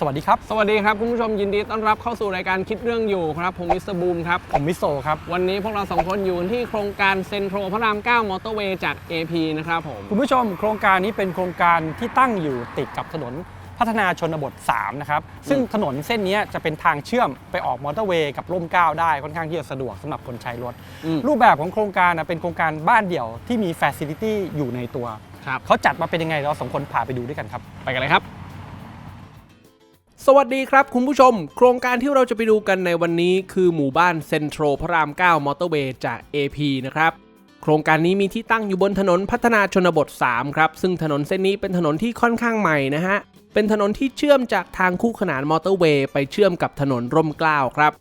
สวัสดีครับ สวัสดีครับ คุณผู้ชมยินดีต้อนรับเข้าสู่รายการคิดเรื่องอยู่ครับ ผมมิสเตอร์บูมครับ ผมมิโซครับ วันนี้พวกเราสองคนอยู่ที่โครงการเซ็นทรัลพระราม 9 มอเตอร์เวย์จาก AP นะครับผม คุณผู้ชมโครงการนี้เป็นโครงการที่ตั้งอยู่ติดกับถนนพัฒนาชนบท 3 นะครับ ซึ่งถนนเส้นนี้จะเป็นทางเชื่อมไปออกมอเตอร์เวย์กับร่มเกล้าได้ค่อนข้างที่จะสะดวกสำหรับคนใช้รถอืมรูปแบบของโครงการนะเป็นโครงการบ้านเดี่ยวที่มีฟ a ซิลิตี้อยู่ในตัวครับเขาจัดมาเป็นยังไงเราสองคนพาไปดูด้วยกันครับ ไปกันเลยครับ สวัสดีครับคุณผู้ชม โครงการที่เราจะไปดูกันในวันนี้คือหมู่บ้านเซ็นทรัลพระราม 9 มอเตอร์เวย์จาก AP นะครับ โครงการนี้มีที่ตั้งอยู่บนถนนพัฒนาชนบท 3 ครับ ซึ่งถนนเส้นนี้เป็นถนนที่ค่อนข้างใหม่นะฮะ เป็นถนนที่เชื่อมจากทางคู่ขนานมอเตอร์เวย์ไปเชื่อมกับถนนร่มเกล้าครับ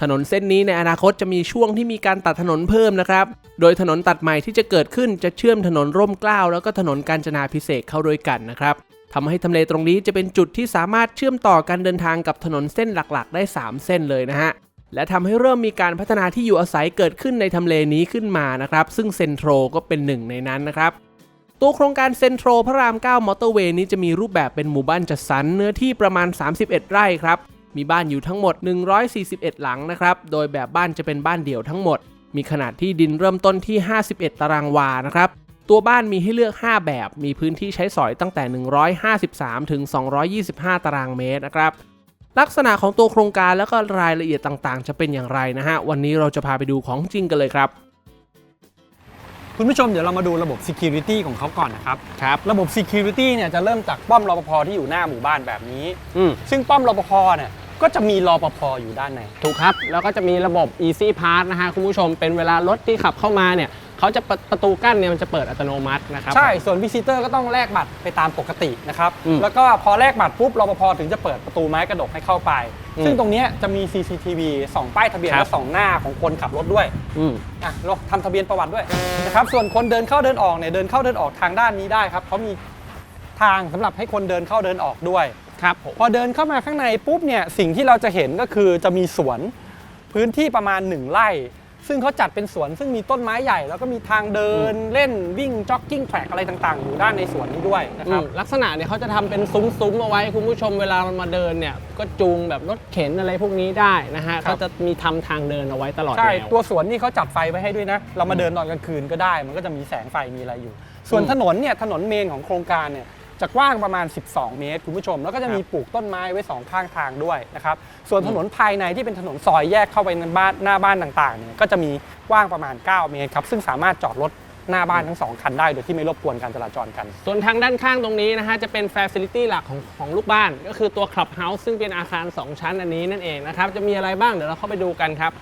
ถนนเส้นนี้ในอนาคตจะมีช่วงที่มีการตัดถนนเพิ่มนะครับ โดยถนนตัดใหม่ที่จะเกิดขึ้นจะเชื่อมถนนร่มเกล้าแล้วก็ถนนกาญจนาพิเศษเข้าด้วยกันนะครับ ทำให้ทำเลตรงนี้จะเป็นจุดที่สามารถเชื่อมต่อการเดินทางกับถนนเส้นหลักๆ ได้ 3 เส้นเลยนะฮะและทำให้เริ่มมีการพัฒนาที่อยู่อาศัยเกิดขึ้นในทำเลนี้ขึ้นมานะครับซึ่งเซ็นทรก็เป็นหนึ่งในนั้นนะครับตัวโครงการเซ็นทรพระราม 9 มอเตอร์เวย์นี้จะมีรูปแบบเป็นหมู่บ้านจัดสรรเนื้อที่ประมาณ 31 ไร่ครับมีบ้านอยู่ทั้งหมด 141 หลังนะครับโดยแบบบ้านจะเป็นบ้านเดี่ยวทั้งหมด มีขนาดที่ดินเริ่มต้นที่ 51 ตารางวานะครับ ตัวบ้านมีให้เลือก 5 แบบ มีพื้นที่ใช้สอยตั้งแต่ 153 ถึง 225 ตารางเมตรนะครับ ลักษณะของตัวโครงการแล้วก็รายละเอียดต่างๆ จะเป็นอย่างไรนะฮะ วันนี้เราจะพาไปดูของจริงกันเลยครับ คุณผู้ชมเดี๋ยวเรามาดูระบบ Security ของเขาก่อนนะครับ ครับ ระบบ Security เนี่ยจะเริ่มจากป้อมรปภที่อยู่หน้าหมู่บ้านแบบนี้ อืมซึ่งป้อมรปภเนี่ยก็จะมีรปภอยู่ด้านใน ถูกครับ แล้วก็จะมีระบบ Easy Pass นะฮะคุณผู้ชมเป็นเวลารถที่ขับเข้ามาเนี่ย เขาจะประประตูกั้นเนี่ยมันจะเปิดอัตโนมัตินะครับ ใช่ ส่วนวิซิเตอร์ก็ต้องแลกบัตรไปตามปกตินะครับ อืมแล้วก็พอแลกบัตรปุ๊บรปภถึงจะเปิดประตูไม้กระดกให้เข้าไป อืมซึ่งตรงเนี้ยจะมี CCTV ส่องป้ายทะเบียนครับ และส่องหน้าของคนขับรถด้วย อืม อะเราทำทะเบียนประวัติด้วยนะครับ ส่วนคนเดินเข้าเดินออกเนี่ยเดินเข้าเดินออกทางด้านนี้ได้ครับเขามีทางสำหรับให้คนเดินเข้าเดินออกด้วย ครับผม พอเดินเข้ามาข้างในปุ๊บเนี่ยสิ่งที่เราจะเห็นก็คือจะมีสวนพื้นที่ประมาณ 1ไร่ ซึ่งเขาจัดเป็นสวนซึ่งมีต้นไม้ใหญ่ แล้วก็มีทางเดินเล่นวิ่งจ็อกกิ้งแทร็กอะไรต่างๆ อยู่ด้านในสวนนี้ด้วยนะอืครับมลักษณะเนี่ยเขาจะทำเป็นซุ้มๆเอาไว้คุณผู้ชมเวลามันมาเดินเนี่ยก็จูงแบบรถเข็นอะไรพวกนี้ได้นะฮะครับเขาจะมีทำทางเดินเอาไว้ตลอดใช่แนวตัวสวนนี่เขาจัดไฟไว้ให้ด้วยนะ เรามาเดินตอนกลางคืนก็ได้ มันก็จะมีแสงไฟมีอะไรอยู่ ส่วนอืม ถนนเนี่ยถนนเมนของโครงการเนี่ย จะกว้างประมาณ 12 เมตร คุณผู้ชม แล้วก็จะมีปลูกต้นไม้ไว้สองข้างทางด้วยนะครับส่วนถนนภายในที่เป็นถนนซอยแยกเข้าไปในบ้านหน้าบ้านต่างๆเนี่ยก็จะมีกว้างประมาณ 9 เมตรครับซึ่งสามารถจอดรถหน้าบ้านทั้งสองคันได้โดยที่ไม่รบกวนการจราจรกัน ส่วนทางด้านข้างตรงนี้นะฮะจะเป็นฟ a ซิลิตี้หลักของของลูกบ้าน ก็คือตัวคลับเฮาส์ซึ่งเป็นอาคาร 2 ชั้นอันนี้นั่นเองนะครับจะมีอะไรบ้างเดี๋ยวเราเข้าไปดูกันครับ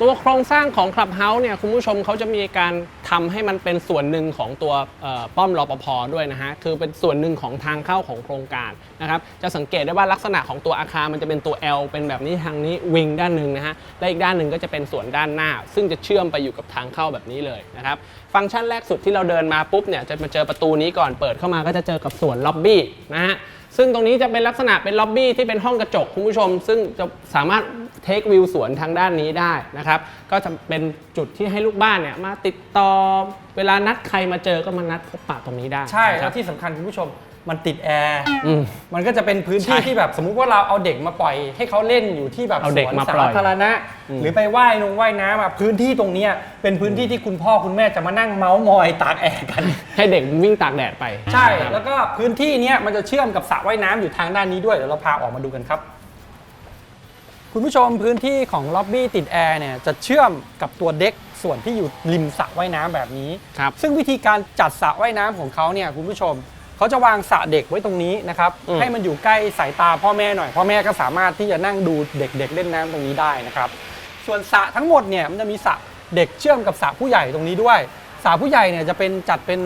ตัวโครงสร้างของคลับเฮาส์เนี่ยคุณผู้ชมเขาจะมีการทำให้มันเป็นส่วนหนึ่งของตัวป้อมรปภด้วยนะฮะคือเป็นส่วนหนึ่งของทางเข้าของโครงการนะครับจะสังเกตได้ว่าลักษณะของตัวอาคารมันจะเป็นตัว L เป็นแบบนี้ทางนี้วิงด้านหนึ่งนะฮะและอีกด้านหนึ่งก็จะเป็นส่วนด้านหน้า ซึ่งจะเชื่อมไปอยู่กับทางเข้าแบบนี้เลยนะครับฟังก์ชันแรกสุดที่เราเดินมาปุ๊บเนี่ยจะมาเจอประตูนี้ก่อนเปิดเข้ามาก็จะเจอกับส่วนล็อบบี้นะฮะซึ่งตรงนี้จะเป็นลักษณะเป็นล็อบบี้ที่เป็นห้องกระจกคุณผู้ชม ซึ่งจะสามารถ เทควิวสวนทางด้านนี้ได้นะครับ ก็จะเป็นจุดที่ให้ลูกบ้านเนี่ยมาติดต่อเวลานัดใครมาเจอก็มานัดพบปะตรงนี้ได้ใช่ นะคแล้รัวบที่สำคัญคุณผู้ชมมันติดแอร์อืมมันก็จะเป็นพื้นที่ใช่ที่แบบสมมุติว่าเราเอาเด็กมาปล่อย ให้เขาเล่นอยู่ที่แบบเอาเด็กสวนมาสาปล่อยธารณะอืมหรือไปว่ายนงว่ายน้ำอะพื้นที่ตรงเนี้ยเป็นพื้นที่ที่คุณพ่อคุณแม่จะมานั่งเมาส์มอยตากแอร์กัน ให้เด็กวิ่งตากแดดไปใช่ครับ แล้วก็พื้นที่เนี้ยมันจะเชื่อมกับสระว่ายน้ำอยู่ทางด้านนี้ด้วยเดี๋ยวเราพาออกมาดูกันครับ คุณผู้ชมพื้นที่ของล็อบบี้ติดแอร์เนี่ยจะเชื่อมกับตัวเด็กส่วนที่อยู่ริมสระว่ายน้ำแบบนี้ ครับ ซึ่งวิธีการจัดสระว่ายน้ำของเขาเนี่ยคุณผู้ชมเขาจะวางสระเด็กไว้ตรงนี้นะครับอืมให้มันอยู่ใกล้สายตาพ่อแม่หน่อยพ่อแม่ก็สามารถที่จะนั่งดูเด็ก ๆ เล่นน้ำตรงนี้ได้นะครับ ส่วนสระทั้งหมดเนี่ยมันจะมีสระเด็กเชื่อมกับสระผู้ใหญ่ตรงนี้ด้วยสระผู้ใหญ่เนี่ยจะเป็นจัดเป็น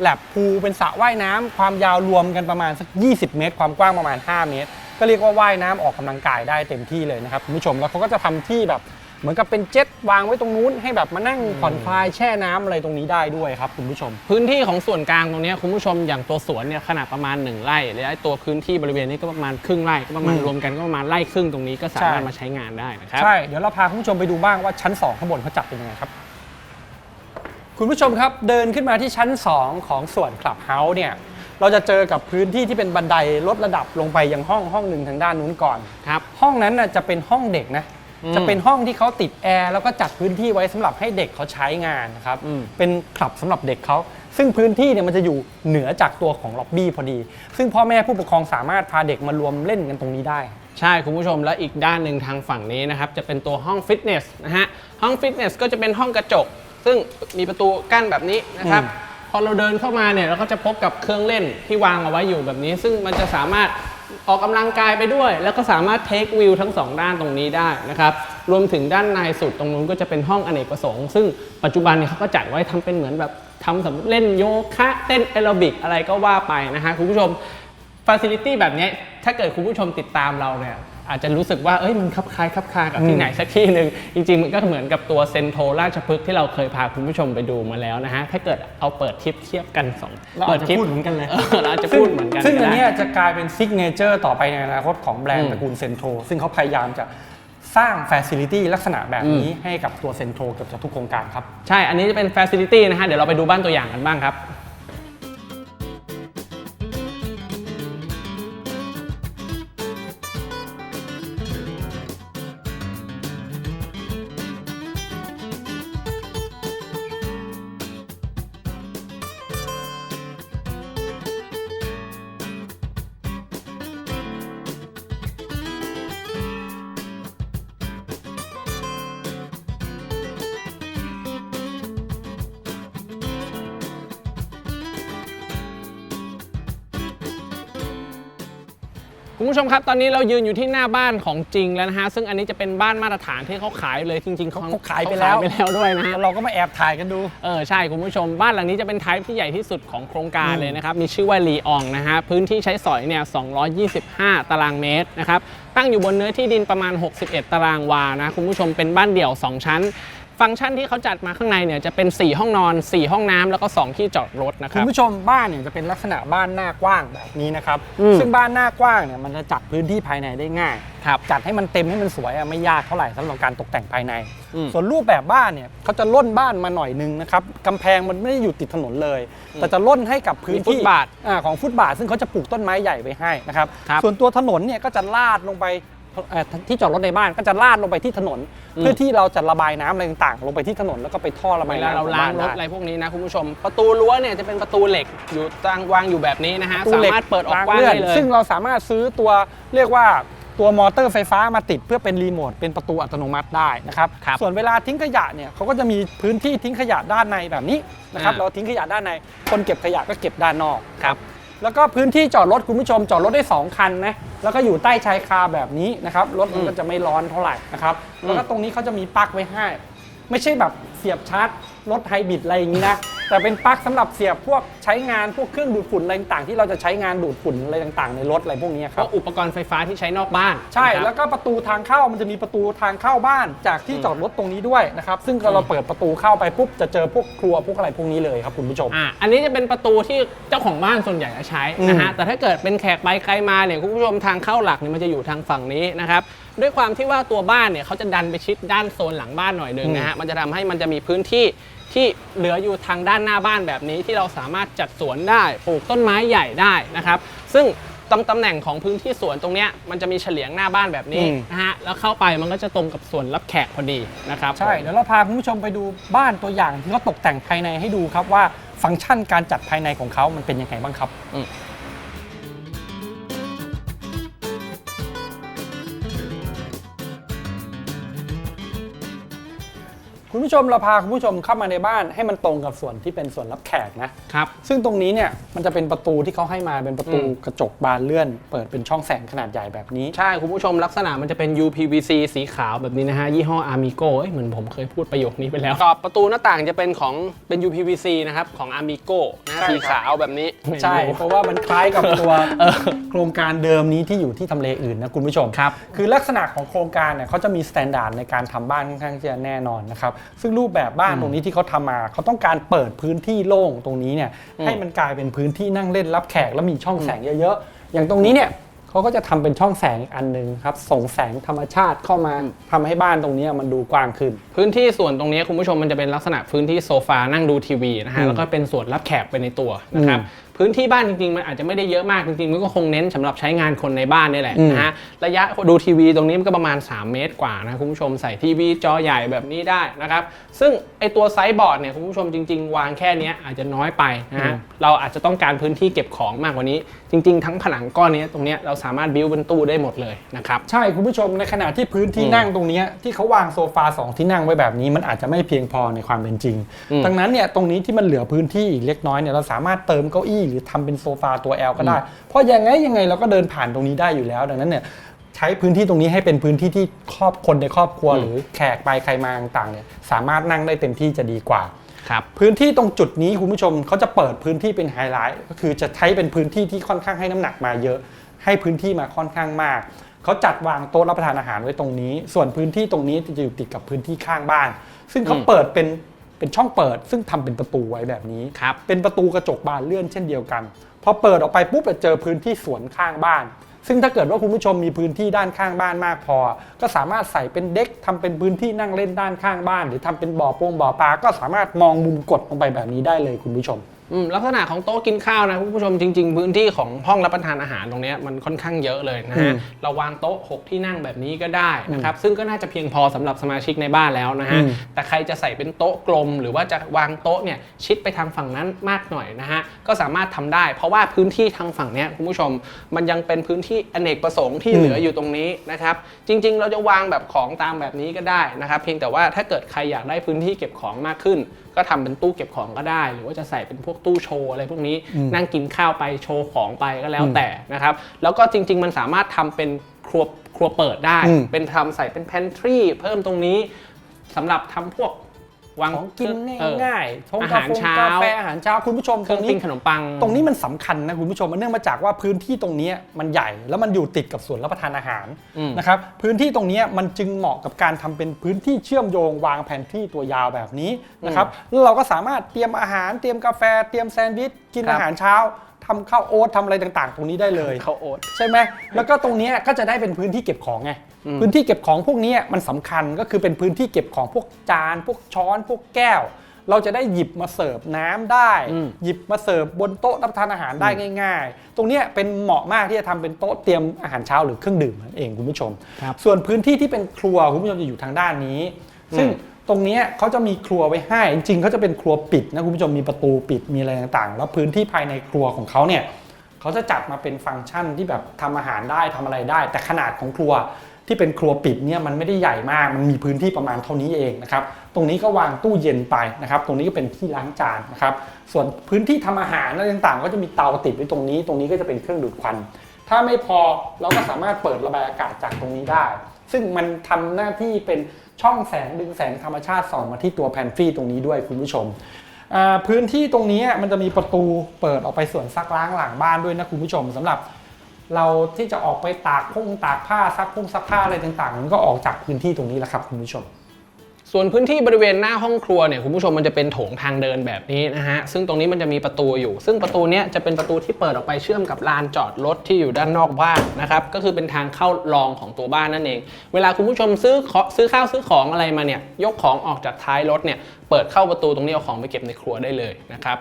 แลบพูลเป็นสระว่ายน้ำความยาวรวมกันประมาณสัก 20 เมตร ความกว้างประมาณ 5 เมตร ก็เรียกว่าว่ายน้ำออกกำลังกายได้เต็มที่เลยนะครับคุณผู้ชมแล้วเขาก็จะทำที่แบบเหมือนกับเป็นเจ็ตวางไว้ตรงนู้นให้แบบมานั่งผ่อนคลายแช่น้ำอะไรตรงนี้ได้ด้วยครับคุณผู้ชม พื้นที่ของส่วนกลางตรงเนี้ยคุณผู้ชมอย่างตัวสวนเนี่ยขนาดประมาณ 1ไร่และไอ้ตัวพื้นที่บริเวณนี้ก็ประมาณครึ่งไร่ก็ประมาณอืมรวมกันก็ประมาณไร่ครึ่งตรงนี้ก็สามารถใช่มาใช้งานได้นะครับใช่เดี๋ยวเราพาคุณผู้ชมไปดูบ้างว่าชั้น 2 ข้างบนเขาจัดเป็นยังไงครับคุณผู้ชมครับเดินขึ้นมาที่ชั้น 2 ของส่วนคลับเฮาส์เนี่ย เราจะเจอกับพื้นที่ที่เป็นบันไดลดระดับลงไปยังห้องห้องหนึ่งทางด้านนู้นก่อน ครับ ห้องนั้นน่ะจะเป็นห้องเด็กนะ อืมจะเป็นห้องที่เขาติดแอร์แล้วก็จัดพื้นที่ไว้สำหรับให้เด็กเขาใช้งานนะครับ อืม เป็นคลับสำหรับเด็กเขา ซึ่งพื้นที่เนี่ยมันจะอยู่เหนือจากตัวของล็อบบี้พอดี ซึ่งพ่อแม่ผู้ปกครองสามารถพาเด็กมารวมเล่นกันตรงนี้ได้ ใช่คุณผู้ชมแล้วอีกด้านหนึ่งทางฝั่งนี้นะครับ จะเป็นตัวห้องฟิตเนสนะฮะห้องฟิตเนสก็จะเป็นห้องกระจก ซึ่งมีประตูกั้นแบบนี้นะครับ อืม พอเราเดินเข้ามาเนี่ยเราก็จะพบกับเครื่องเล่นที่วางเอาไว้อยู่แบบนี้ ซึ่งมันจะสามารถออกกำลังกายไปด้วย แล้วก็สามารถเทควิวทั้งสองด้านตรงนี้ได้นะครับรวมถึงด้านในสุดตรงนู้นก็จะเป็นห้องอเนกประสงค์ ซึ่งปัจจุบันเนี่ยเขาก็จัดไว้ทำเป็นเหมือนแบบทำสำหรับเล่นโยคะเต้นแอโรบิกอะไรก็ว่าไปนะฮะคุณผู้ชมฟ a ซิลิตี้แบบนี้ถ้าเกิดคุณผู้ชมติดตามเราเนี่ย อาจจะรู้สึกว่าเอ้ยมันคลับคล้ายคลับคลากับที่ไหนสักที่หนึ่งจริงๆ มันก็เหมือนกับตัวเซนโทราชพฤกษ์ที่เราเคยพาคุณผู้ชมไปดูมาแล้วนะฮะ ถ้าเกิดเอาเปิดทิปเทียบกันสองเราเปิอาจจะทริปพูดเหมือนกันเลยเราอาจจะพูดเหมือนกันซึ่งก็อันได้เนี้ยจะกลายเป็นซิกเนเจอร์ต่อไปในอนาคตของแบรนอืด์มตระกูลเซนโทรซึ่งเขาพยายามจะสร้างฟ a ซิลิตี้ลักษณะแบบนี้ให้กับตัวเซนโทรเกือบจะทุกโครงการครับ ใช่ อันนี้จะเป็น Facility นะฮะ เดี๋ยวเราไปดูบ้านตัวอย่างกันบ้างครับ ผู้ชมครับตอนนี้เรายืนอยู่ที่หน้าบ้านของจริงแล้วนะฮะซึ่งอันนี้จะเป็นบ้านมาตรฐานที่เขาขายเลยจริงๆเขาเขาขายไปแล้วเขไปแล้วด้วยนะฮะเราก็มาแอบถ่ายกันดูเออใช่คุณผู้ชมบ้านหลังนี้จะเป็นไทป์ที่ใหญ่ที่สุดของโครงการอืมเลยนะครับมีชื่อว่าลีอองนะฮะพื้นที่ใช้สอยเนี่ย225 ตารางเมตรนะครับตั้งอยู่บนเนื้อที่ดินประมาณ 61 ตารางวานะคุณผู้ชมเป็นบ้านเดี่ยว 2 ชั้น ฟังก์ชันที่เขาจัดมาข้างในเนี่ยจะเป็น 4 ห้องนอน 4 ห้องน้ำแล้วก็ 2 ที่จอดรถนะคคุรัณบ ผู้ชมบ้านเนี่ยจะเป็นลักษณะบ้านหน้ากว้างแบบนี้นะครับ อืม ซึ่งบ้านหน้ากว้างเนี่ยมันจะจัดพื้นที่ภายในได้ง่าย ครับ จัดให้มันเต็มให้มันสวยอะไม่ยากเท่าไหร่สำหรับการตกแต่งภายใน อืมส่วนรูปแบบบ้านเนี่ยเขาจะล่นบ้านมาหน่อยนึงนะครับกำแพงมันไม่ได้อยู่ติดถนนเลย แต่จะล่นให้กับพื้นมีฟุที่ตบาทอ่าของฟุตบาท ซึ่งเขาจะปลูกต้นไม้ใหญ่ไว้ให้นะครับครับ ส่วนตัวถนนเนี่ยก็จะลาดลงไปเอ่อ ที่จอดรถในบ้านก็จะลาดลงไปที่ถนน เพื่อที่เราจะระบายน้ำอะไรต่างๆ ลงไปที่ถนนแล้วก็ไปท่อระบาเวยน้ำลาเราของล้างบ้นรถได้อะไรพวกนี้นะคุณผู้ชม ประตูรั้วเนี่ยจะเป็นประตูเหล็กอยู่ตั้งวางอยู่แบบนี้นะฮะตู้สาหล็มารถเปิดออกรางกว้างลื่นได้เลยซึ่งเราสามารถซื้อตัวเรียกว่าตัวมอเตอร์ไฟฟ้ามาติดเพื่อเป็นรีโมทเป็นประตูอัตโนมัติได้นะครับครับส่วนเวลาทิ้งขยะเนี่ยเขาก็จะมีพื้นที่ทิ้งขยะด้านในแบบนี้นะครับอ่าเราทิ้งขยะด้านในคนเก็บขยะก็เก็บด้านนอกครับ แล้วก็พื้นที่จอดรถคุณผู้ชมจอดรถได้ 2 คันนะ แล้วก็อยู่ใต้ชายคาแบบนี้นะครับ รถมันอืมก็จะไม่ร้อนเท่าไหร่นะครับ แล้วก็ตรงนี้เขาจะมีปลั๊กไว้ให้ ไม่ใช่แบบเสียบชาร์จรถไฮบริดอะไรอย่างนี้นะแต่เป็นปลั๊กสำหรับเสียบพวกใช้งานพวกเครื่องดูดฝุ่นอะไรต่างๆที่เราจะใช้งานดูดฝุ่นอะไรต่างๆ ในรถอะไรพวกนี้คก็รับอุปกรณ์ไฟฟ้าที่ใช้นอกบ้านใช่นะครับ แล้วก็ประตูทางเข้ามันจะมีประตูทางเข้าบ้านจากที่จอดรถตรงนี้ด้วยนะครับ ซึ่งพอเราเปิดประตูเข้าไปปุ๊บจะเจอพวกครัวพวกอะไรพวกนี้เลยครับคุณผู้ชม อะอันนี้จะเป็นประตูที่เจ้าของบ้านส่วนใหญ่จะใช้นะฮะอืมแต่ถ้าเกิดเป็นแขกไปใครมาเนี่ยคุณผู้ชมทางเข้าหลักเนี่ยมันจะอยู่ทางฝั่งนี้นะครับ ด้วยความที่ว่าตัวบ้านเนี่ยเขาจะดันไปชิดด้านโซนหลังบ้านหน่อยหนึงนะฮะ มันจะทำให้มันจะมีพื้นที่ ที่เหลืออยู่ทางด้านหน้าบ้านแบบนี้ที่เราสามารถจัดสวนได้ปลูกต้นไม้ใหญ่ได้นะครับ ซึ่งตรงตำแหน่งของพื้นที่สวนตรงเนี้ยมันจะมีเฉลียงหน้าบ้านแบบนี้อืม นะฮะแล้วเข้าไปมันก็จะตรงกับส่วนรับแขกพอดีนะครับใช่ เดี๋ยวเราพาคุณผู้ชมไปดูบ้านตัวอย่างที่เขาตกแต่งภายในให้ดูครับว่าฟังก์ชันการจัดภายในของเขามันเป็นยังไงบ้างครับ อืม คุณผู้ชมเราพาคุณผู้ชมเข้ามาในบ้านให้มันตรงกับส่วนที่เป็นส่วนรับแขกนะครับ ซึ่งตรงนี้เนี่ยมันจะเป็นประตูที่เขาให้มาเป็นประตูอืม กระจกบานเลื่อน เปิดเป็นช่องแสงขนาดใหญ่แบบนี้ ใช่คุณผู้ชมลักษณะมันจะเป็น UPVC สีขาวแบบนี้นะฮะ ยี่ห้อ Amigo เอ้ยเหมือนผมเคยพูดประโยคนี้ไปแล้วกรอบประตูหน้าต่างจะเป็นของเป็น UPVC นะครับ ของ Amigo นะใช่สีครับขาวแบบนี้ใช่ไม่รู้เพราะว่ามันคล้ายกับตัวเออโครงการเดิมนี้ที่อยู่ที่ทำเลอื่นนะคุณผู้ชม ครับ คือลักษณะของโครงการเนี่ยเขาจะมีมาตรฐานในการทำบ้านค่อนข้างที่จะแน่นอนนะครับซึ่งรูปแบบบ้านตรงนี้ที่เขาทำมาเขาต้องการเปิดพื้นที่โล่งตรงนี้เนี่ยอืมให้มันกลายเป็นพื้นที่นั่งเล่นรับแขกแล้วมีช่องแสงเยอะๆ อย่างตรงนี้เนี่ยเขาก็จะทำเป็นช่องแสงอีกอันหนึ่งครับ ส่งแสงธรรมชาติเข้ามาทำให้บ้านตรงนี้มันดูกว้างขึ้น พื้นที่ส่วนตรงนี้คุณผู้ชมมันจะเป็นลักษณะพื้นที่โซฟานั่งดูทีวีนะฮะอืมแล้วก็เป็นส่วนรับแขกไปในตัวนะครับอืม พื้นที่บ้านจริงๆ มันอาจจะไม่ได้เยอะมากจริงๆ มันก็คงเน้นสำหรับใช้งานคนในบ้านนี่แหละอืมนะฮะระยะดูทีวีตรงนี้มันก็ประมาณ 3 เมตรกว่านะคุณผู้ชมใส่ทีวีจอใหญ่แบบนี้ได้นะครับซึ่งไอตัวไซส์บอร์ดเนี่ยคุณผู้ชมจริง ๆ วางแค่เนี้ยอาจจะน้อยไปนะฮะเราอาจจะต้องการพื้นที่เก็บของมากกว่านี้ จริงๆ ทั้งผนังก้อนเนี้ยตรงเนี้ยเราสามารถบิวเป็นตู้ได้หมดเลยนะครับ ใช่คุณผู้ชมในขณะที่พื้นที่อืมนั่งตรงเนี้ยที่เขาวางโซฟาสองที่นั่งไว้แบบนี้มันอาจจะไม่เพียงพอในความเป็นจริงอืมดังนั้นเนี่ยตรงนี้ที่มันเหลือพื้นที่อีกเล็กน้อยเนี่ยเราสามารถเติมเก้าอี้หรือทำเป็นโซฟาตัว L ก็ได้ เพราะยังไงยังไงเราก็เดินผ่านตรงนี้ได้อยู่แล้ว ดังนั้นเนี่ยใช้พื้นที่ตรงนี้ให้เป็นพื้นที่ที่ครอบคนในครอบครัวอืมหรือแขกไปใครมาต่างๆเนี่ยสามารถนั่งได้เต็มที่จะดีกว่า ครับพื้นที่ตรงจุดนี้คุณผู้ชมเขาจะเปิดพื้นที่เป็นไฮไลท์ก็คือจะใช้เป็นพื้นที่ที่ค่อนข้างให้น้ำหนักมาเยอะ ให้พื้นที่มาค่อนข้างมากเขาจัดวางโต๊ะรับประทานอาหารไว้ตรงนี้ ส่วนพื้นที่ตรงนี้จะอยู่ติดกับพื้นที่ข้างบ้าน ซึ่งเขาอืมเปิดเป็นเป็นช่องเปิด ซึ่งทำเป็นประตูไว้แบบนี้ครับเป็นประตูกระจกบานเลื่อนเช่นเดียวกันพอเปิดออกไปปุ๊บจะเจอพื้นที่สวนข้างบ้าน ซึ่งถ้าเกิดว่าคุณผู้ชมมีพื้นที่ด้านข้างบ้านมากพอ ก็สามารถใส่เป็นเด็กทำเป็นพื้นที่นั่งเล่นด้านข้างบ้าน หรือทำเป็นบ่อโป่งบ่อปลาก็สามารถมองมุมกดลงไปแบบนี้ได้เลยคุณผู้ชม อืมลักษณะของโต๊ะกินข้าวนะคุณผู้ชมจริง ๆ พื้นที่ของห้องรับประทานอาหารตรงเนี้ยมันค่อนข้างเยอะเลยนะอืฮะมเราวางโต๊ะ 6 ที่นั่งแบบนี้ก็ได้นะครับซึ่งก็น่าจะเพียงพอสำหรับสมาชิกในบ้านแล้วนะฮะอืม แต่ใครจะใส่เป็นโต๊ะกลม หรือว่าจะวางโต๊ะเนี่ยชิดไปทางฝั่งนั้นมากหน่อยนะฮะก็สามารถทำได้ เพราะว่าพื้นที่ทางฝั่งเนี้ยคุณผู้ชมมันยังเป็นพื้นที่อเนกประสงค์ที่เหลืออยู่ตรงนี้นะครับจริง ๆ เราจะวางแบบของตามแบบนี้ก็ได้นะครับเพียงแต่ว่าถ้าเกิดใครอยากได้พื้นที่เก็บของมากขึ้น ก็ทำเป็นตู้เก็บของก็ได้ หรือว่าจะใส่เป็นพวกตู้โชว์อะไรพวกนี้อืมนั่งกินข้าวไปโชว์ของไปก็แล้วอืมแต่นะครับแล้วก็จริง ๆ มันสามารถทำเป็นครัวครัวเปิดได้อืมเป็นทำใส่เป็นแพนทรีเพิ่มตรงนี้สำหรับทำพวก วางของกินเออง่ายๆชงอากาหารแฟเช้ากาแฟอาหารเช้าคุณผู้ชมเคตรื่รองงปิ้นี้งขนมปัง ตรงนี้มันสำคัญนะคุณผู้ชมมันเนื่องมาจากว่าพื้นที่ตรงนี้มันใหญ่แล้วมันอยู่ติดกับสวนรับประทานอาหารอืมนะครับพื้นที่ตรงนี้มันจึงเหมาะกับการทำเป็นพื้นที่เชื่อมโยงวางแผนที่ตัวยาวแบบนี้นะครับแล้วเราก็สามารถเตรียมอาหารเตรียมกาแฟเตรียมแซนด์วิชกินครับอาหารเช้าทำข้าวโอ๊ตทำอะไรต่างๆ ตรงนี้ได้เลยข้าวโอ๊ตใช่ไหมแล้วก็ตรงเนี้ยก็จะได้เป็นพื้นที่เก็บของไงอืม พื้นที่เก็บของพวกเนี้ยมันสำคัญก็คือเป็นพื้นที่เก็บของพวกจาน พวกช้อนพวกแก้ว เราจะได้หยิบมาเสิร์ฟน้ำได้อืมหยิบมาเสิร์ฟบนโต๊ะรับประทานอาหารได้ง่าย ๆ ตรงเนี้ยเป็นเหมาะมากที่จะทำเป็นโต๊ะเตรียมอาหารเช้าหรือเครื่องดื่มนั่นเองคุณผู้ชมครับส่วนพื้นที่ที่เป็นครัวคุณผู้ชมจะอยู่ทางด้านนี้ ซึ่งอืมตรงเนี้ยเขาจะมีครัวไว้ให้ จริงๆเขาจะเป็นครัวปิดนะคุณผู้ชมมีประตูปิดมีอะไรต่างๆ แล้วพื้นที่ภายในครัวของเขาเนี่ยเขาจะจัดมาเป็นฟังก์ชันที่แบบทำอาหารได้ทำอะไรได้ แต่ขนาดของครัว ที่เป็นครัวปิดเนี่ยมันไม่ได้ใหญ่มาก มันมีพื้นที่ประมาณเท่านี้เองนะครับ ตรงนี้ก็วางตู้เย็นไปนะครับ ตรงนี้ก็เป็นที่ล้างจานนะครับ ส่วนพื้นที่ทำอาหารอะไรต่างๆ ก็จะมีเตาติดไว้ตรงนี้ ตรงนี้ก็จะเป็นเครื่องดูดควัน ถ้าไม่พอเราก็สามารถเปิดระบายอากาศจากตรงนี้ได้ ซึ่งมันทำหน้าที่เป็นช่องแสงดึงแสงธรรมชาติส่องมาที่ตัวแพนฟรีตรงนี้ด้วยคุณผู้ชมพื้นที่ตรงนี้มันจะมีประตูเปิดออกไปส่วนซักล้างหลังบ้านด้วยนะคุณผู้ชมสำหรับ เราที่จะออกไปตากพงตากผ้าซักพงซักผ้าอะไรต่างๆ มันก็ออกจากพื้นที่ตรงนี้แหละครับคุณผู้ชม ส่วนพื้นที่บริเวณหน้าห้องครัวเนี่ยคุณผู้ชมมันจะเป็นโถงทางเดินแบบนี้นะฮะซึ่งตรงนี้มันจะมีประตูอยู่ ซึ่งประตูเนี้ยจะเป็นประตูที่เปิดออกไปเชื่อมกับลานจอดรถที่อยู่ด้านนอกบ้านนะครับก็คือเป็นทางเข้ารองของตัวบ้านนั่นเอง เวลาคุณผู้ชมซื้อขอซื้อข้าวซื้อของอะไรมาเนี่ยยกของออกจากท้ายรถเนี่ยเปิดเข้าประตูตรงนี้เอาของไปเก็บในครัวได้เลยนะครับ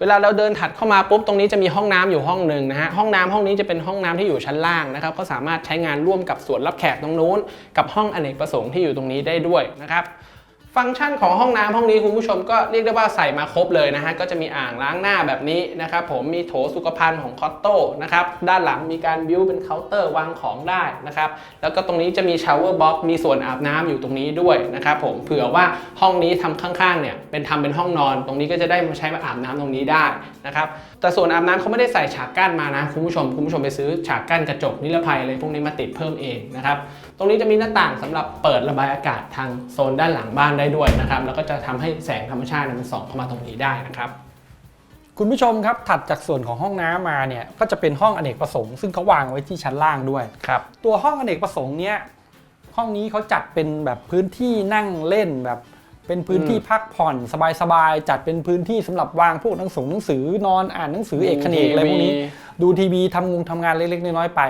เวลาเราเดินถัดเข้ามาปุ๊บตรงนี้จะมีห้องน้ำอยู่ห้องหนึ่งนะฮะห้องน้ำห้องนี้จะเป็นห้องน้ำที่อยู่ชั้นล่างนะครับก็สามารถใช้งานร่วมกับส่วนรับแขกตรงนู้น กับห้องอเนกประสงค์ที่อยู่ตรงนี้ได้ด้วยนะครับ ฟังก์ชันของห้องน้ำห้องนี้คุณผู้ชมก็เรียกได้ว่าใส่มาครบเลยนะฮะก็จะมีอ่างล้างหน้าแบบนี้นะครับผมมีโถสุขภัณฑ์ของคอตโต้นะครับด้านหลังมีการบิวเป็นเคาน์เตอร์วางของได้นะครับแล้วก็ตรงนี้จะมีชาวเวอร์บ็อกมีส่วนอาบน้ำอยู่ตรงนี้ด้วยนะครับผมเผื่อว่าห้องนี้ทำข้างๆเนี่ยเป็นทำเป็นห้องนอน ตรงนี้ก็จะได้มาใช้มาอาบน้ำตรงนี้ได้นะครับแต่ส่วนอาบน้ำเขาไม่ได้ใส่ฉากกั้นมานะคุณผู้ชมคุณผู้ชมไปซื้อฉากกั้นกระจกนิรภัยอะไรพวกนี้มาติดเพิ่มเองนะครับ ตรงนี้จะมีหน้าต่างสำหรับเปิดระบายอากาศทางโซนด้านหลังบ้านได้ด้วยนะครับ แล้วก็จะทำให้แสงธรรมชาติเนี่ยมันส่องเข้ามาตรงนี้ได้นะครับคุณผู้ชมครับถัดจากส่วนของห้องน้ำมาเนี่ยก็จะเป็นห้องอเนกประสงค์ซึ่งเขาวางไว้ที่ชั้นล่างด้วยครับตัวห้องอเนกประสงค์เนี้ยห้องนี้เขาจัดเป็นแบบพื้นที่นั่งเล่นแบบ เป็นพื้นที่พักผ่อนสบายๆจัดเป็นพื้นที่สำหรับวางพวกหนังสือหนังสือนอนอ่านหนังสือเอกเขนกอะไรพวกนี้ ดูทีวีทำงงทำงานเล็กๆน้อยๆไป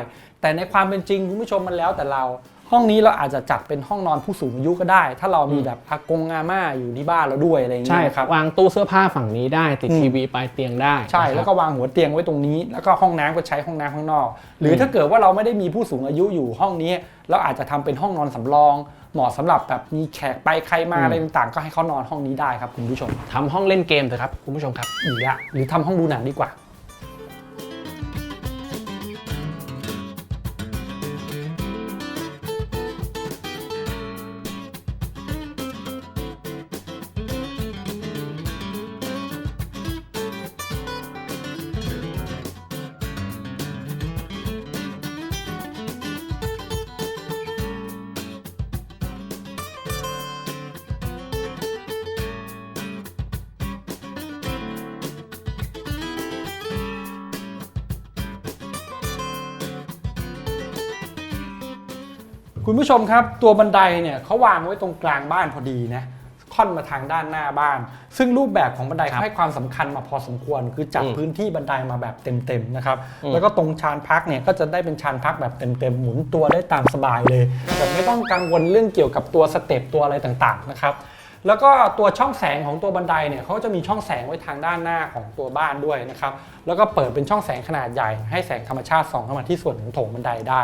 แต่ในความเป็นจริงคุณผู้ชมมันแล้วแต่เรา ห้องนี้เราอาจจะจัดเป็นห้องนอนผู้สูงอายุก็ได้ ถ้าเรามีแบบอากงอาม่าอยู่ที่บ้านเราด้วยอะไรอย่างใช่เงี้ยครับวางตู้เสื้อผ้าฝั่งนี้ได้ติดอืม ทีวีปลายเตียงได้ใช่นะครับแล้วก็วางหัวเตียงไว้ตรงนี้ แล้วก็ห้องน้ำก็ใช้ห้องน้ำข้างนอก หรือถ้าเกิดว่าเราไม่ได้มีผู้สูงอายุอยู่ห้องนี้เราอาจจะทำเป็นห้องนอนสำรอง เหมาะสำหรับแบบมีแขกไปใครมาอืมอะไรต่างๆ ก็ให้เขานอนห้องนี้ได้ครับคุณผู้ชมทำห้องเล่นเกมเถอะครับคุณผู้ชมครับอีกละหรือทำห้องดูหนังดีกว่า คุณผู้ชมครับตัวบันไดเนี่ยเขาวางไว้ตรงกลางบ้านพอดีนะค่อนมาทางด้านหน้าบ้าน ซึ่งรูปแบบของบันไดครับเขาให้ความสำคัญมาพอสมควร คือจัดอืมพื้นที่บันไดมาแบบเต็มๆนะครับอืมแล้วก็ตรงชานพักเนี่ยก็จะได้เป็นชานพักแบบเต็มๆหมุนตัวได้ตามสบายเลยแบบไม่ต้องกังวลเรื่องเกี่ยวกับตัวสเต็ปตัวอะไรต่างๆนะครับแล้วก็ตัวช่องแสงของตัวบันไดเนี่ยเขาจะมีช่องแสงไว้ทางด้านหน้าของตัวบ้านด้วยนะครับแล้วก็เปิดเป็นช่องแสงขนาดใหญ่ ให้แสงธรรมชาติส่องเข้ามาที่ส่วนของโถงบันไดได้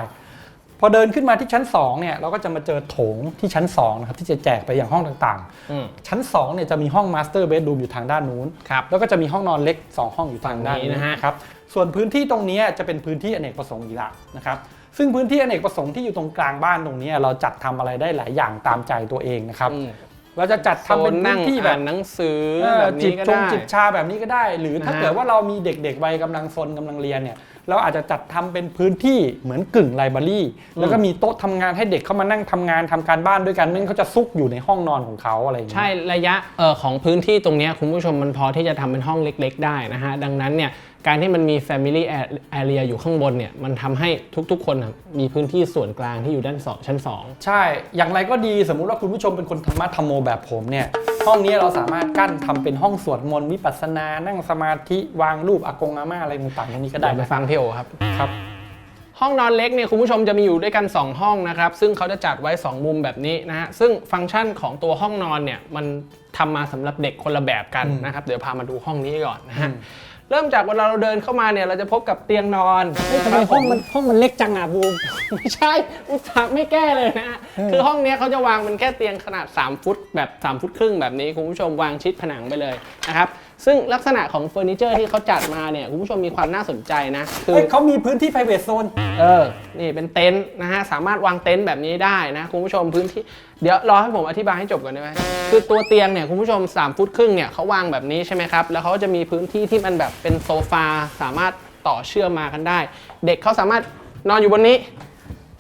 พอเดินขึ้นมาที่ชั้น2เนี่ยเราก็จะมาเจอโถงที่ชั้น2นะครับที่จะแจกไปอย่างห้องต่างอืม ๆ ชั้น2เนี่ยจะมีห้องมาสเตอร์เบดรูมอยู่ทางด้านนู้น ครับ แล้วก็จะมีห้องนอนเล็ก 2 ห้องอยู่ทางด้านฝั่งนี้นี้นะฮะครับส่วนพื้นที่ตรงนี้จะเป็นพื้นที่อเนกประสงค์อีกละนะครับซึ่งพื้นที่อเนกประสงค์ที่อยู่ตรงกลางบ้านตรงนี้เราจัดทำอะไรได้หลายอย่างตามใจตัวเองนะครับอืมเราจะจัดทำเป็นโซพื้นั่งนที่แบอ่าบ นหนังสือเออแบบจินี้บก็ชงได้ จิบชาแบบนี้ก็ได้ หรือถ้านะฮะเกิดว่าเรามีเด็กๆวัยกำลังซนกำลังเรียนเนี่ย เราอาจจะจัดทำเป็นพื้นที่เหมือนกึ่งไลบรารีแล้วก็มีโต๊ะทำงานให้เด็กเข้ามานั่งทำงานทำการบ้านด้วยกันไม่งั้นเขาจะซุกอยู่ในห้องนอนของเขาอะไรอย่างเงี้ยใช่ระยะเอ่อของพื้นที่ตรงเนี้ยคุณผู้ชมมันพอที่จะทำเป็นห้องเล็ก ๆ ได้นะฮะดังนั้นเนี่ย การที่มันมี Family Area อยู่ข้างบนเนี่ยมันทำให้ทุกๆ คนน่ะมีพื้นที่ส่วนกลางที่อยู่ด้านสองชั้น2ใช่ อย่างไรก็ดีสมมุติว่าคุณผู้ชมเป็นคนธรรมะธรรมโมแบบผมเนี่ย ห้องนี้เราสามารถกั้นทำเป็นห้องสวดมนต์วิปัสสนา นั่งสมาธิวางรูปอากงอาม่าอะไรต่างๆตรงนี้ก็ได้เดี๋ยวไปนะฟังพี่โอครับ ครับ ห้องนอนเล็กเนี่ยคุณผู้ชมจะมีอยู่ด้วยกัน 2 ห้องนะครับ ซึ่งเขาจะจัดไว้ 2 มุมแบบนี้นะฮะซึ่งฟังก์ชันของตัวห้องนอนเนี่ยมันทำมาสำหรับเด็กคนละแบบกันอืมนะครับ เดี๋ยวพามาดูห้องนี้ก่อนนะฮะอืม เริ่มจากเวลาเราเดินเข้ามาเนี่ยเราจะพบกับเตียงนอนทำไมห้องมันห้องมันเล็กจังอะบูม ไม่ใช่อุตส่าห์ไม่แก้เลยนะฮะคือห้องเนี้ยเขาจะวางเป็นแค่เตียงขนาด 3 ฟุตแบบ 3 ฟุตครึ่งแบบนี้คุณผู้ชมวางชิดผนังไปเลยนะครับ ซึ่งลักษณะของเฟอร์นิเจอร์ที่เขาจัดมาเนี่ยคุณผู้ชมมีความน่าสนใจนะคือเฮ้ยเขามีพื้นที่ private zone เออนี่เป็นเต็นท์นะฮะสามารถวางเต็นท์แบบนี้ได้นะคุณผู้ชมพื้นที่เดี๋ยวรอให้ผมอธิบายให้จบก่อนได้ไหมคือตัวเตียงเนี่ยคุณผู้ชม3ฟุตครึ่งเนี่ยเขาวางแบบนี้ใช่ไหมครับแล้วเขาจะมีพื้นที่ที่มันแบบเป็นโซฟาสามารถต่อเชื่อมมากันได้ เด็กเขาสามารถนอนอยู่บนนี้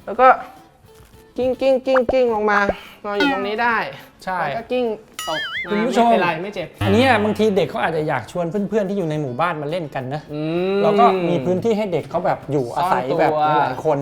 แล้วก็ กิ้งกิ้งกิ้งกิ้งลงมานอนอยู่ตรงนี้ได้ใช่ แล้วก็กิ้งตกมาคุณผู้ชม ไม่เป็นไรไม่เจ็บอันเนี้ยบางทีเด็กเขาอาจจะอยากชวนเพื่อนๆที่อยู่ในหมู่บ้านมาเล่นกันนะอืแล้วก็มีพื้นที่ให้เด็กเขาแบบอยู่อาศัยแบบหลายๆคน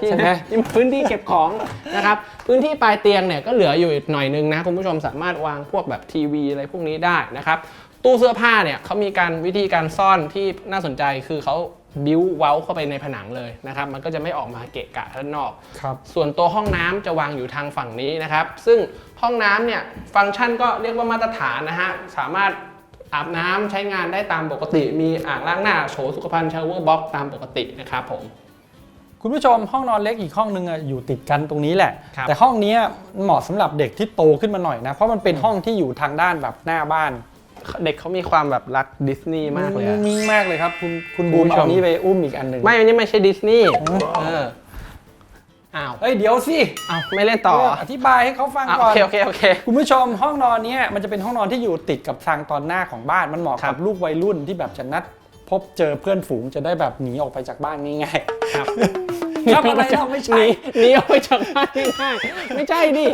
พี่ใช่ไหม นี่พื้นที่เก็บของนะครับ พื้นที่ปลายเตียงเนี่ยก็เหลืออยู่อีกหน่อยนึงนะคุณผู้ชมสามารถวางพวกแบบทีวีอะไรพวกนี้ได้นะครับ ตู้เสื้อผ้าเนี่ยเขามีการวิธีการซ่อนที่น่าสนใจคือเขา บิ้วเว้าเข้าไปในผนังเลยนะครับ มันก็จะไม่ออกมาเกะกะด้านนอก ครับ ส่วนตัวห้องน้ำจะวางอยู่ทางฝั่งนี้นะครับ ซึ่งห้องน้ำเนี่ยฟังก์ชันก็เรียกว่ามาตรฐานนะฮะ สามารถอาบน้ำใช้งานได้ตามปกติ มีอ่างล้างหน้าโฉสุขภัณฑ์ชาวเวอร์บ็อกตามปกตินะครับผม คุณผู้ชมห้องนอนเล็กอีกห้องนึงอะอยู่ติดกันตรงนี้แหละ ครับ แต่ห้องเนี้ยเหมาะสำหรับเด็กที่โตขึ้นมาหน่อยนะ เพราะมันเป็นห้องที่อยู่ทางด้านแบบหน้าบ้าน เด็กเขามีความแบบรักดิสนีย์มากเลยอะนิ่งมากเลยครับ คุณคุณคุณบูมผู้ชมเอานี้ไปอุ้มอีกอันหนึ่งไม่อันนี้ไม่ใช่ดิสนีย์เอออ้าวเอ้ยเดี๋ยวสิอ้าวไม่เล่นต่ออธิบายให้เขาฟังอะก่โออน เคโอเคโอเค คุณผู้ชมห้องนอนเนี้ยมันจะเป็นห้องนอนที่อยู่ติดกับทางตอนหน้าของบ้านมันเหมาะครักับบลูกวัยรุ่นที่แบบจะนัด พบเจอเพื่อนฝูงจะได้แบบหนีออกไปจากบ้านง่ายครับๆครับอะไรเราไม่ใช่หนีออกไปจากบ้านง่ายๆไม่ใช่ดิ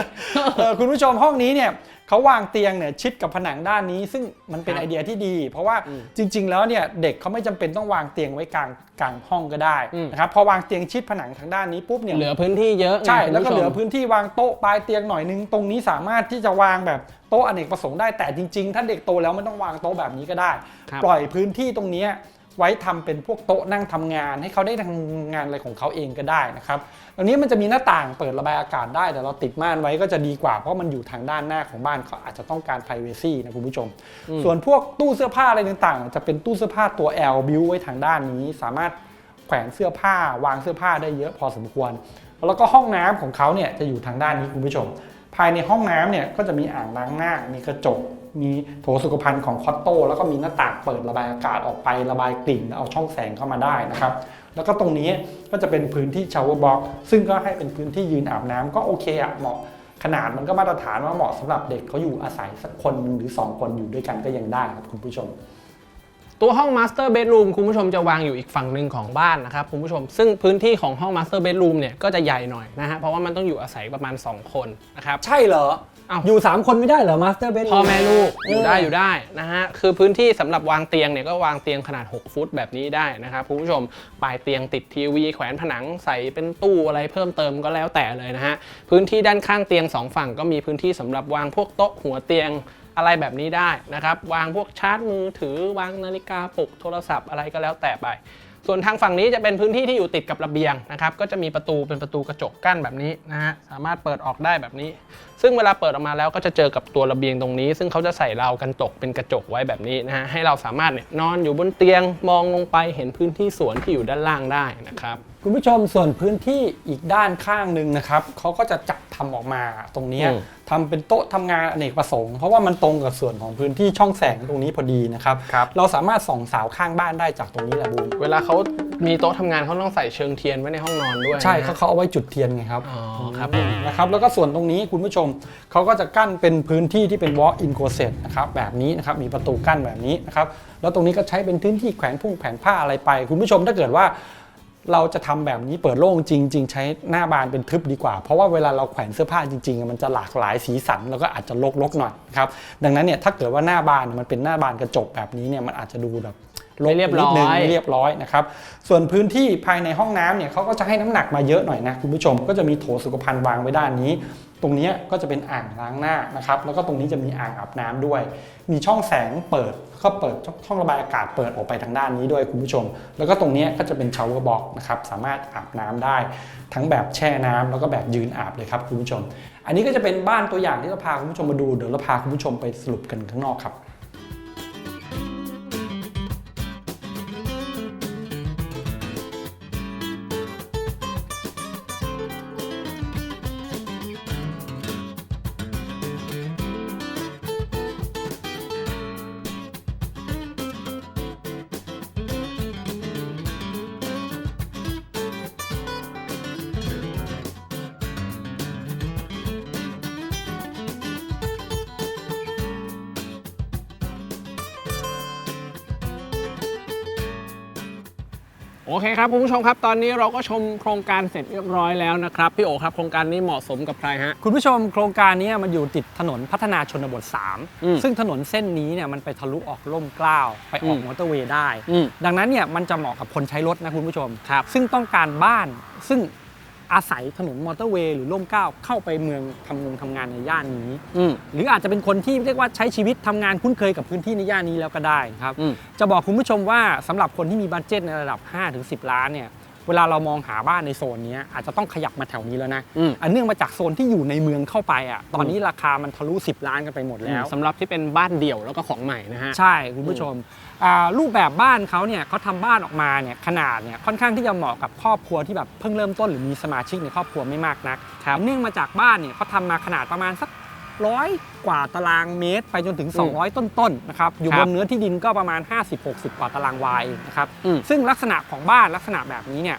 เออคุณผู้ชมห้องนี้เนี่ย เขาวางเตียงเนี่ยชิดกับผนังด้านนี้ ซึ่งมันเป็นครับไอเดียที่ดี เพราะว่าอืมจริง ๆ แล้วเนี่ยเด็กเขาไม่จำเป็นต้องวางเตียงไว้กลางกลางห้องก็ได้อืมนะครับพอวางเตียงชิดผนังทางด้านนี้ปุ๊บเนี่ยเหลือพื้นที่เยอะไงใช่คุณแล้วก็ผู้ชมเหลือพื้นที่วางโต๊ะปลายเตียงหน่อยนึงตรงนี้สามารถที่จะวางแบบโต๊ะอเนกประสงค์ได้แต่จริง ๆ ถ้าเด็กโตแล้วไม่ต้องวางโต๊ะแบบนี้ก็ได้ครับปล่อยพื้นที่ตรงเนี้ย ไว้ทำเป็นพวกโต๊ะนั่งทำงาน ให้เขาได้ทำงานอะไรของเขาเองก็ได้นะครับตรงนี้มันจะมีหน้าต่างเปิดระบายอากาศได้แต่เราติดม่านไว้ก็จะดีกว่าเพราะมันอยู่ทางด้านหน้าของบ้านเขาอาจจะต้องการ p r i เวซีนะคุณผู้ชม ส่วนพวกตู้เสื้อผ้าอะไรต่างๆ จะเป็นตู้เสื้อผ้าตัว L บิวไว้ทางด้านนี้ สามารถแขวนเสื้อผ้าวางเสื้อผ้าได้เยอะพอสมควร แล้วก็ห้องน้ำของเขาเนี่ยจะอยู่ทางด้านนี้คุณผู้ชม ภายในห้องน้ำเนี่ยก็จะมีอ่างล้างหน้ามีกระจก มีโถสุขภัณฑ์ของคอตโต้แล้วก็มีหน้าต่างเปิดระบายอากาศออกไประบายกลิ่นเอาช่องแสงเข้ามาได้นะครับ แล้วก็ตรงนี้ก็จะเป็นพื้นที่ชาวเวอร์บ็อกซึ่งก็ให้เป็นพื้นที่ยืนอาบน้ำก็โอเคอะเหมาะขนาดมันก็มาตรฐานว่าเหมาะสำหรับเด็กเขาอยู่อาศัยสักคนหนึ่งหรือ 2 คนอยู่ด้วยกันก็ยังได้ครับคุณผู้ชม ตัวห้อง Master Bedroom คุณผู้ชมจะวางอยู่อีกฝั่งหนึ่งของบ้านนะครับคุณผู้ชม ซึ่งพื้นที่ของห้อง Master Bedroom เนี่ยก็จะใหญ่หน่อยนะฮะเพราะว่ามันต้องอยู่อาศัยประมาณ 2 คนนะครับใช่เหรอ อ้าวอยู่ 3 คนไม่ได้เหรอมาสเตอร์เบด พ่อแม่ลูกอยู่ได้เออออยู่ได้นะฮะคือพื้นที่สำหรับวางเตียงเนี่ยก็วางเตียงขนาด 6 ฟุตแบบนี้ได้นะครับคุณผู้ชมปลายเตียงติดทีวีแขวนผนังใส่เป็นตู้อะไรเพิ่มเติมก็แล้วแต่เลยนะฮะพื้นที่ด้านข้างเตียงสองฝั่งก็มีพื้นที่สำหรับวางพวกโต๊ะหัวเตียงอะไรแบบนี้ได้นะครับวางพวกชาร์จมือถือวางนาฬิกาปลุกโทรศัพท์อะไรก็แล้วแต่ไป ส่วนทางฝั่งนี้จะเป็นพื้นที่ที่อยู่ติดกับระเบียงนะครับ ก็จะมีประตูเป็นประตูกระจกกั้นแบบนี้นะฮะ สามารถเปิดออกได้แบบนี้ ซึ่งเวลาเปิดออกมาแล้วก็จะเจอกับตัวระเบียงตรงนี้ ซึ่งเขาจะใส่ราวกันตกเป็นกระจกไว้แบบนี้นะฮะ ให้เราสามารถเนี่ยนอนอยู่บนเตียงมองลงไปเห็นพื้นที่สวนที่อยู่ด้านล่างได้นะครับ คุณผู้ชมส่วนพื้นที่อีกด้านข้างหนึ่งนะครับเขาก็จะจัดทำออกมาตรงเนี้ยอืมทำเป็นโต๊ะทำงานอเนกประสงค์เพราะว่ามันตรงกับส่วนของพื้นที่ช่องแสงตรงนี้พอดีนะครับครับเราสามารถส่องสาวข้างบ้านได้จากตรงนี้แหละบูมเวลาเขามีโต๊ะทำงานเขาต้องใส่เชิงเทียนไว้ในห้องนอนด้วย ใช่นะฮะเขาเขาเอาไว้จุดเทียนไงครับอ๋อครับผมนะครับแล้วก็ส่วนตรงนี้คุณผู้ชมเขาก็จะกั้นเป็นพื้นที่ที่เป็น walk in closet นะครับแบบนี้นะครับมีประตูกั้นแบบนี้นะครับแล้วตรงนี้ก็ใช้เป็นพื้นที่แขวนพุ่งแขวนผ้าอะไรไป คุณผู้ชมถ้าเกิดว่า เราจะทำแบบนี้เปิดโล่งจริง ๆ ใช้หน้าบานเป็นทึบดีกว่า เพราะว่าเวลาเราแขวนเสื้อผ้าจริง ๆ มันจะหลากหลายสีสันแล้วก็อาจจะลกๆหน่อยครับดังนั้นเนี่ยถ้าเกิดว่าหน้าบานมันเป็นหน้าบานกระจกแบบนี้เนี่ยมันอาจจะดูแบบลกเรียบร้อยไม่เรียบร้อยนะครับส่วนพื้นที่ภายในห้องน้ำเนี่ยเขาก็จะให้น้ำหนักมาเยอะหน่อยนะคุณผู้ชมก็จะมีโถสุขภัณฑ์วางไว้ด้านนี้ ตรงนี้ก็จะเป็นอ่างล้างหน้านะครับ แล้วก็ตรงนี้จะมีอ่างอาบน้ำด้วย มีช่องแสงเปิดก็เปิดช่องระบายอากาศเปิดออกไปทางด้านนี้ด้วยคุณผู้ชม แล้วก็ตรงนี้ก็จะเป็นชาวเวอร์บ็อกนะครับ สามารถอาบน้ำได้ ทั้งแบบแช่น้ำแล้วก็แบบยืนอาบเลยครับคุณผู้ชม อันนี้ก็จะเป็นบ้านตัวอย่างที่เราพาคุณผู้ชมมาดู เดี๋ยวเราพาคุณผู้ชมไปสรุปกันข้างนอกครับ โอเคครับคุณผู้ชมครับตอนนี้เราก็ชมโครงการเสร็จเรียบร้อยแล้วนะครับพี่โอครับโครงการนี้เหมาะสมกับใครฮะ คุณผู้ชมโครงการนี้มันอยู่ติดถนนพัฒนาชนบท อืม3 ซึ่งถนนเส้นนี้เนี่ยมันไปทะลุออกล่มเกล้าว ไปออกอืม มอเตอร์เวย์ได้ อืม ดังนั้นเนี่ยมันจะเหมาะกับคนใช้รถนะคุณผู้ชม ครับ ซึ่งต้องการบ้านซึ่ง อาศัยถนนมอเตอร์เวย์หรือล่มเกล้าเข้าไปเมืองทำงงทำงานในย่านนี้อืมหรืออาจจะเป็นคนที่เรียกว่าใช้ชีวิตทำงานคุ้นเคยกับพื้นที่ในย่านนี้แล้วก็ได้ครับอืมจะบอกคุณผู้ชมว่าสำหรับคนที่มีบัตเจ็ตในระดับ 5-10 ล้านเนี่ย เวลาเรามองหาบ้านในโซนเนี้ยอาจจะต้องขยับมาแถวนี้แล้วนะอืมอันเนื่องมาจากโซนที่อยู่ในเมืองเข้าไปอะตอนนี้ราคามันทะลุ 10 ล้านกันไปหมดแล้วสำหรับที่เป็นบ้านเดี่ยวแล้วก็ของใหม่นะฮะใช่คุณผู้ชมอ่ารูปแบบบ้านเขาเนี่ยเขาทำบ้านออกมาเนี่ยขนาดเนี่ยค่อนข้างที่จะเหมาะกับครอบครัวที่แบบเพิ่งเริ่มต้นหรือมีสมาชิกในครอบครัวไม่มากนักครับเนื่องมาจากบ้านเนี่ยเขาทำมาขนาดประมาณสัก ร้อยกว่าตารางเมตร ไปจนถึงอืม200 ต้นๆนะครับอยู่ครับบนเนื้อที่ดินก็ประมาณ 50-60 กว่าตารางวาเองนะครับอืมซึ่งลักษณะของบ้านลักษณะแบบนี้เนี่ย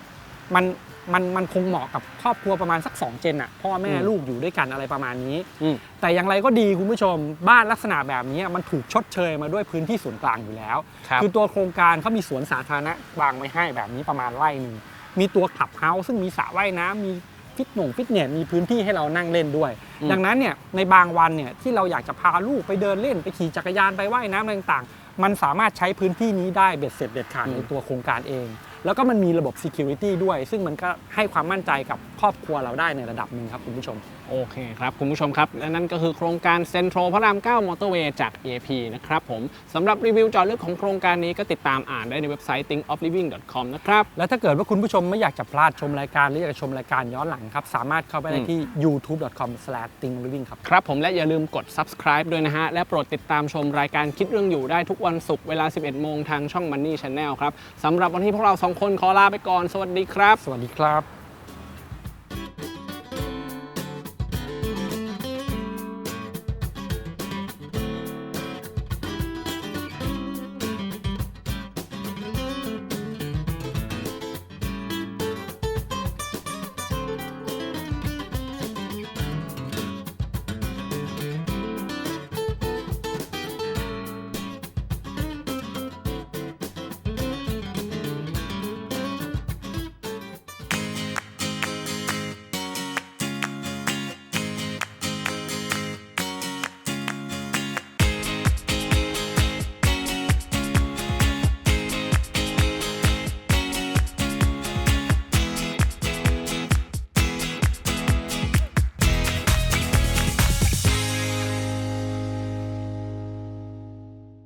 มันมันมันคงเหมาะกับครอบครัวประมาณสัก 2 เจนอะพ่อแม่อืมลูกอยู่ด้วยกันอะไรประมาณนี้อืมแต่อย่างไรก็ดีคุณผู้ชม บ้านลักษณะแบบนี้มันถูกชดเชยมาด้วยพื้นที่ส่วนกลางอยู่แล้วครับอตัวโครงการเขามีสวนสาธารณะวางไว้ให้แบบนี้ประมาณไร่หนึ่งมีตัวขับเฮาส์ซึ่งมีสระว่ายน้ำมี ฟิตหน่งฟิตเนสมีพื้นที่ให้เรานั่งเล่นด้วยอืมดังนั้นเนี่ยในบางวันเนี่ยที่เราอยากจะพาลูกไปเดินเล่นไปขี่จักรยานไปว่ายน้ำอะไรต่างๆ มันสามารถใช้พื้นที่นี้ได้เบ็ดเสร็จเด็ดขาดในตัวโครงการเอง แล้วก็มันมีระบบ Security ด้วย ซึ่งมันก็ให้ความมั่นใจกับครอบครัวเราได้ในระดับหนึ่งครับคุณผู้ชม โอเคครับ คุณผู้ชมครับ และนั่นก็คือโครงการเซ็นทรัลพระราม 9 มอเตอร์เวย์จาก AP นะครับผมสำหรับรีวิวเจอลึกของโครงการนี้ก็ติดตามอ่านได้ในเว็บไซต์ thinkofliving.com นะครับ และถ้าเกิดว่าคุณผู้ชมไม่อยากจะพลาดชมรายการหรืออยากจะชมรายการย้อนหลังครับ สามารถเข้าไปได้ที่ youtube.com/thinkliving ครับ ครับผมและอย่าลืมกด subscribe ด้วยนะฮะ และโปรดติดตามชมรายการคิดเรื่องอยู่ได้ทุกวันศุกร์เวลา 11 โมงทางช่อง Money Channel ครับสำหรับวันนี้พวกเราสองคนขอลาไปก่อน สวัสดีครับ สวัสดีครับ